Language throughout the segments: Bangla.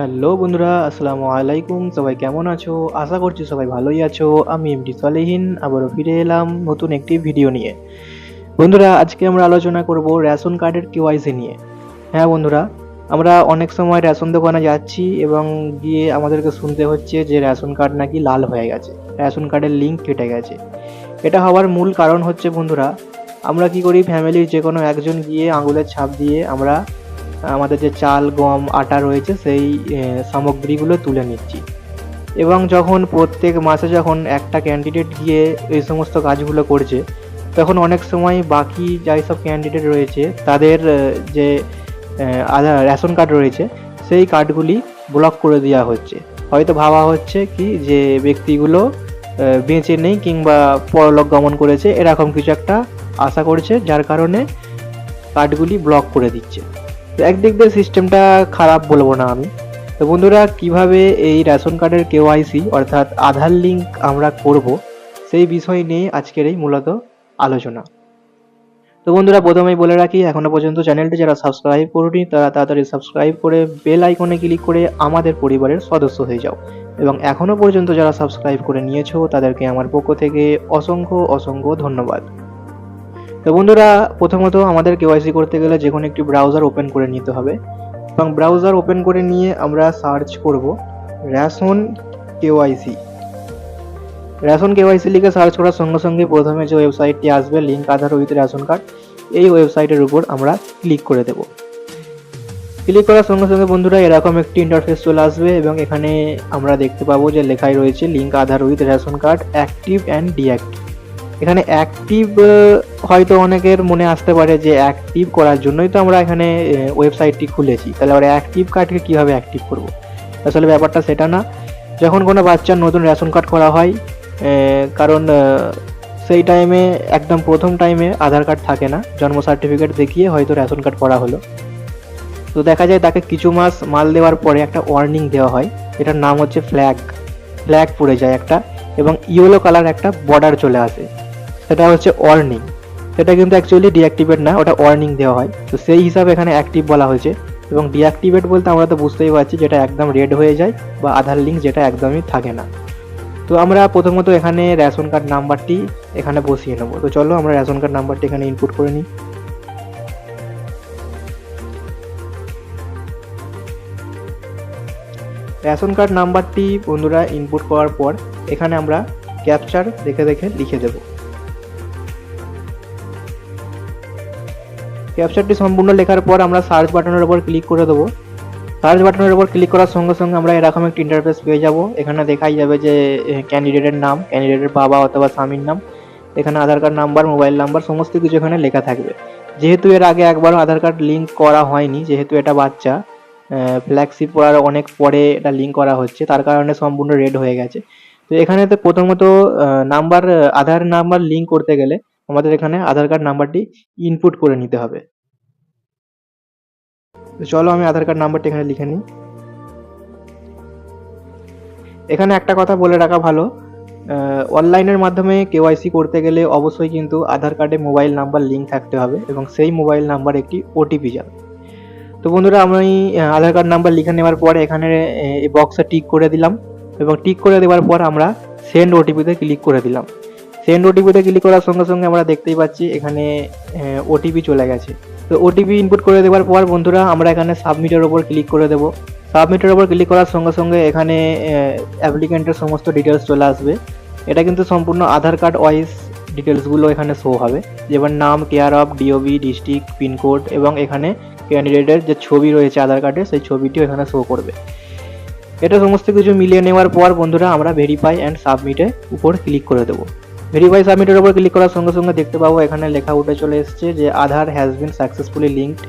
হ্যালো বন্ধুরা, আসসালামু আলাইকুম। সবাই কেমন আছো? আশা করছি সবাই ভালোই আছো। আমি এমডি সালেহীন, আবারও ফিরে এলাম নতুন একটি ভিডিও নিয়ে। বন্ধুরা, আজকে আমরা আলোচনা করব রেশন কার্ডের কেওয়াইসি নিয়ে। হ্যাঁ বন্ধুরা, আমরা অনেক সময় রেশন দোকানে যাচ্ছি এবং গিয়ে আমাদেরকে শুনতে হচ্ছে যে রেশন কার্ড নাকি লাল হয়ে গেছে, রেশন কার্ডের লিঙ্ক কেটে গেছে। এটা হওয়ার মূল কারণ হচ্ছে বন্ধুরা, আমরা কি করি ফ্যামিলির যে কোনো একজন গিয়ে আঙুলের ছাপ দিয়ে আমরা আমাদের যে চাল, গম, আটা রয়েছে, সেই সামগ্রীগুলো তুলে নিচ্ছি। এবং যখন প্রত্যেক মাসে যখন একটা ক্যান্ডিডেট গিয়ে এই সমস্ত কাজগুলো করছে, তখন অনেক সময় বাকি যাই সব ক্যান্ডিডেট রয়েছে, তাদের যে আধার, রেশন কার্ড রয়েছে, সেই কার্ডগুলি ব্লক করে দেওয়া হচ্ছে। হয়তো ভাবা হচ্ছে কি যে ব্যক্তিগুলো বেঁচে নেই কিংবা পরলোক গমন করেছে, এরকম কিছু একটা আশা করছে, যার কারণে কার্ডগুলি ব্লক করে দিচ্ছে। একদিক দিয়ে সিস্টেমটা খারাপ বলব না আমি। তো বন্ধুরা, কীভাবে এই রেশন কার্ডের কেওয়াইসি অর্থাৎ আধার লিঙ্ক আমরা করব, সেই বিষয় নিয়ে আজকের এই মূলত আলোচনা। তো বন্ধুরা, প্রথমেই বলে রাখি, এখনও পর্যন্ত চ্যানেলটি যারা সাবস্ক্রাইব করুনি, তারা তাড়াতাড়ি সাবস্ক্রাইব করে বেল আইকনে ক্লিক করে আমাদের পরিবারের সদস্য হয়ে যাও। এবং এখনও পর্যন্ত যারা সাবস্ক্রাইব করে নিয়েছো, তাদেরকে আমার পক্ষ থেকে অসংখ্য অসংখ্য ধন্যবাদ। তো বন্ধুরা, প্রথমত আমাদের কেওয়াইসি করতে গেলে যে কোনো একটি ব্রাউজার ওপেন করে নিতে হবে। এবং ব্রাউজার ওপেন করে নিয়ে আমরা সার্চ করব রেশন কেওয়াইসি। রেশন কেওয়াইসি লিখে সার্চ করার সঙ্গে সঙ্গে প্রথমে যে ওয়েবসাইটটি আসবে link Aadhaar with ration card এই ওয়েবসাইটের উপর আমরা ক্লিক করে দেব। ক্লিক করার সঙ্গে সঙ্গে বন্ধুরা, এরকম একটি ইন্টারফেস চলে আসবে এবং এখানে আমরা দেখতে পাবো যে লেখাই রয়েছে link Aadhaar with ration card active and deactive এখানে অ্যাক্টিভ হয়তো অনেকের মনে আসতে পারে যে অ্যাক্টিভ করার জন্যই তো আমরা এখানে ওয়েবসাইটটি খুলেছি। তাহলে আমরা অ্যাক্টিভ কার্ডকে কীভাবে অ্যাক্টিভ করব? আসলে ব্যাপারটা সেটা না। যখন কোনো বাচ্চার নতুন রেশন কার্ড করা হয় কারণ সেই টাইমে একদম প্রথম টাইমে আধার কার্ড থাকে না। জন্ম সার্টিফিকেট দেখিয়ে হয়তো রেশন কার্ড করা হলো। তো দেখা যায় তাকে কিছু মাস মাল দেওয়ার পরে একটা ওয়ার্নিং দেওয়া হয়। এটার নাম হচ্ছে ফ্ল্যাগ ফ্ল্যাগ পড়ে যায় একটা এবং ইয়েলো কালার একটা বর্ডার চলে আসে। সেটা হচ্ছে ওয়ার্নিং সেটা কিন্তু অ্যাকচুয়ালি ডিঅ্যাক্টিভেট না, ওটা ওয়ার্নিং দেওয়া হয়। তো সেই হিসাবে এখানে অ্যাক্টিভ বলা হয়েছে। এবং ডিঅ্যাক্টিভেট বলতে আমরা তো বুঝতেই পারছি যেটা একদম রেড হয়ে যায় বা আধার লিঙ্ক যেটা একদমই থাকে না। তো আমরা প্রথমত এখানে রেশন কার্ড নাম্বারটি এখানে বসিয়ে নেব। তো চলো আমরা রেশন কার্ড নাম্বারটি এখানে ইনপুট করে নিই। রেশন কার্ড নাম্বারটি বন্ধুরা ইনপুট করার পর এখানে আমরা ক্যাপচার দেখে দেখে লিখে দেব। ক্যাপচারটি সম্পূর্ণ লেখার পর আমরা সার্চ বাটনের উপর ক্লিক করে দেবো। সার্চ বাটনের উপর ক্লিক করার সঙ্গে সঙ্গে আমরা এরকম একটি ইন্টারফেস পেয়ে যাব। এখানে দেখাই যাবে যে ক্যান্ডিডেটের নাম ক্যান্ডিডেটের বাবা অথবা স্বামীর নাম, এখানে Aadhaar card number mobile number সমস্ত কিছু এখানে লেখা থাকবে। যেহেতু এর আগে একবারও আধার কার্ড লিঙ্ক করা হয়নি, যেহেতু এটা বাচ্চা ফ্ল্যাগশিপ করার অনেক পরে এটা লিঙ্ক করা হচ্ছে, তার কারণে সম্পূর্ণ রেড হয়ে গেছে। তো এখানে তো প্রথমত নাম্বার আধার নাম্বার লিঙ্ক করতে গেলে আমাদের এখানে আধার কার্ড নাম্বারটি ইনপুট করে নিতে হবে। চলো আমি আধার কার্ড নাম্বারটি এখানে লিখে নিই। এখানে একটা কথা বলে রাখা ভালো অনলাইনের মাধ্যমে কেওয়াইসি করতে গেলে অবশ্যই কিন্তু আধার কার্ডে মোবাইল নাম্বার লিঙ্ক থাকতে হবে এবং সেই মোবাইল নাম্বার একটি ওটিপি যাবে। তো বন্ধুরা, আমি আধার কার্ড নাম্বার লিখে নেওয়ার পরে এখানে এই বক্সে টিক করে দিলাম এবং টিক করে দেওয়ার পর আমরা সেন্ড ওটিপিতে ক্লিক করে দিলাম। সেন্ড ওটিপিতে ক্লিক করার সঙ্গে সঙ্গে আমরা দেখতেই পাচ্ছি এখানে ওটিপি চলে গেছে। তো ওটিপি ইনপুট করে দেওয়ার পর বন্ধুরা, আমরা এখানে সাবমিটের ওপর ক্লিক করে দেবো। সাবমিটের ওপর ক্লিক করার সঙ্গে সঙ্গে এখানে অ্যাপ্লিকেন্টের সমস্ত ডিটেলস চলে আসবে। এটা কিন্তু সম্পূর্ণ আধার কার্ড ওয়াইজ ডিটেলসগুলো এখানে শো হবে। যেমন নাম care of DOB district pincode এবং এখানে ক্যান্ডিডেটের যে ছবি রয়েছে আধার কার্ডে সেই ছবিটিও এখানে শো করবে। এটা সমস্ত কিছু মিলিয়ে নেওয়ার পর বন্ধুরা, আমরা ভেরিফাই অ্যান্ড সাবমিটে উপর ক্লিক করে দেবো। ভেরিফাই সাবমিটের উপর ক্লিক করার সঙ্গে সঙ্গে দেখতে পাবো এখানে লেখা উঠে চলে এসছে যে Aadhaar has been successfully linked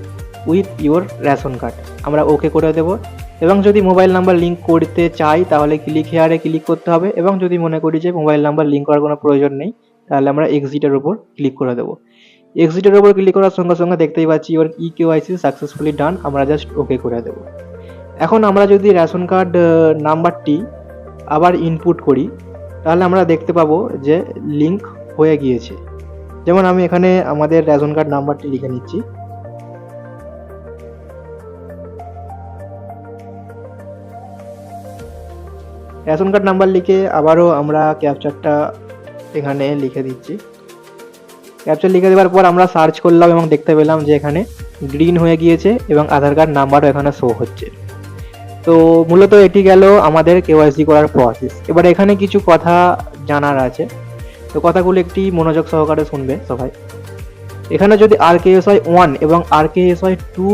with your ration card আমরা ওকে করে দেবো। এবং যদি মোবাইল নাম্বার লিঙ্ক করতে চাই, তাহলে ক্লিক হেয়ারে ক্লিক করতে হবে। এবং যদি মনে করি যে মোবাইল নাম্বার লিঙ্ক করার কোনো প্রয়োজন নেই, তাহলে আমরা এক্সিটের উপর ক্লিক করে দেবো। এক্সিটের উপর ক্লিক করার সঙ্গে সঙ্গে দেখতেই পাচ্ছি your E KYC successfully done আমরা জাস্ট ওকে করে দেবো। এখন আমরা যদি রেশন কার্ড নাম্বারটি আবার ইনপুট করি তাহলে আমরা দেখতে পাবো যে লিঙ্ক হয়ে গিয়েছে। যেমন আমি এখানে আমাদের রেশন কার্ড নাম্বারটি লিখে নিচ্ছি। রেশন কার্ড নাম্বার লিখে আবারও আমরা ক্যাপচারটা এখানে লিখে দিচ্ছি। ক্যাপচার লিখে দেওয়ার পর আমরা সার্চ করলাম এবং দেখতে পেলাম যে এখানে গ্রিন হয়ে গিয়েছে এবং আধার কার্ড নাম্বারও এখানে শো হচ্ছে। তো মূলত এটি গেল আমাদের কেওয়াইসি করার প্রসেস এবার এখানে কিছু কথা জানার আছে। তো কথাগুলো একটি মনোযোগ সহকারে শুনবে সবাই। এখানে যদি R K S Y one এবং R K S Y two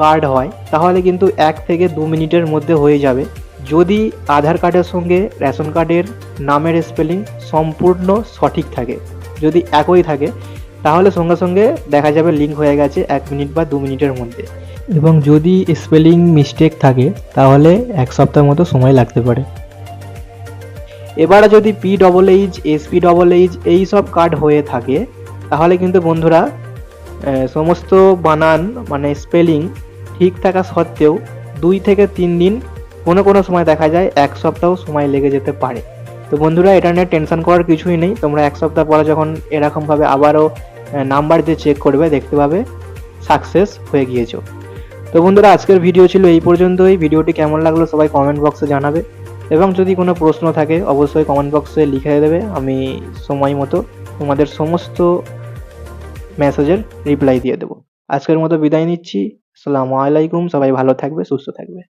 card হয়, তাহলে কিন্তু এক থেকে দু মিনিটের মধ্যে হয়ে যাবে। যদি আধার কার্ডের সঙ্গে রেশন কার্ডের নামের স্পেলিং সম্পূর্ণ সঠিক থাকে, যদি একই থাকে তাহলে সঙ্গে সঙ্গে দেখা যাবে লিঙ্ক হয়ে গেছে এক মিনিট বা দু মিনিটের মধ্যে। এবং যদি স্পেলিং মিস্টেক থাকে, তাহলে এক সপ্তাহ মতো সময় লাগতে পারে। এবারে যদি P double H SP double H এই সব কার্ড হয়ে থাকে, তাহলে কিন্তু বন্ধুরা সমস্ত বানান মানে স্পেলিং ঠিক থাকা সত্ত্বেও দুই থেকে তিন দিন কোনো কোনো সময় দেখা যায় এক সপ্তাহ সময় লেগে যেতে পারে। তো বন্ধুরা, এটা নিয়ে টেনশন করার কিছুই নেই। তোমরা এক সপ্তাহ পরে যখন এরকমভাবে আবারও নাম্বার দিয়ে চেক করবে, দেখতে পাবে সাকসেস হয়ে গিয়েছো। তো বন্ধুরা, আজকের ভিডিও ছিল এই পর্যন্তই। ভিডিওটি কেমন লাগল সবাই কমেন্ট বক্সে জানাবে। এবং যদি কোনো প্রশ্ন থাকে, অবশ্যই কমেন্ট বক্সে লিখে দেবে। আমি সময় মতো তোমাদের সমস্ত মেসেজের রিপ্লাই দিয়ে দেবো। আজকের মতো বিদায় নিচ্ছি। আসসালামু আলাইকুম। সবাই ভালো থাকবে, সুস্থ থাকবে।